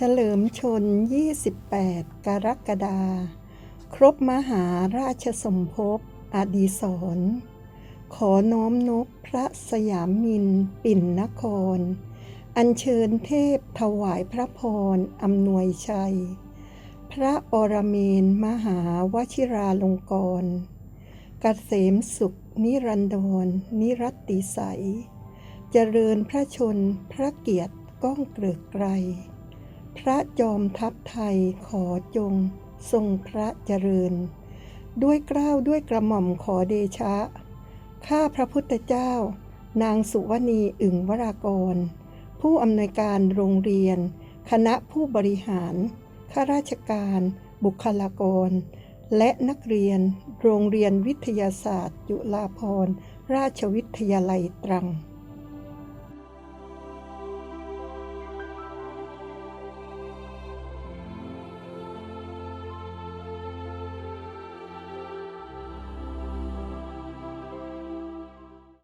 เฉลิมชน 28 กรกฎาครบมหาราชสมภพอดีศร ขอน้อมนบพระสยามมินปิ่นนคร อัญเชิญเทพถวายพระพรอำนวยชัย พระปรเมนมหาวชิราลงกรณ์กเกษมสุขนิรันดรนิรัตติใส เจริญพระชนพระเกียรติก้องเกลือกไกร พระจอมทัพไทยขอจง ทรงพระเจริญ ด้วยเกล้าวด้วยกระหม่อมขอเดชะ ข้าพระพุทธเจ้า นางสุวณีอึ่งวรากร ผู้อำนวยการโรงเรียน คณะผู้บริหาร ข้าราชการ บุคลากร และนักเรียน โรงเรียนวิทยาศาสตร์ จุฬาภรณราชวิทยาลัยตรัง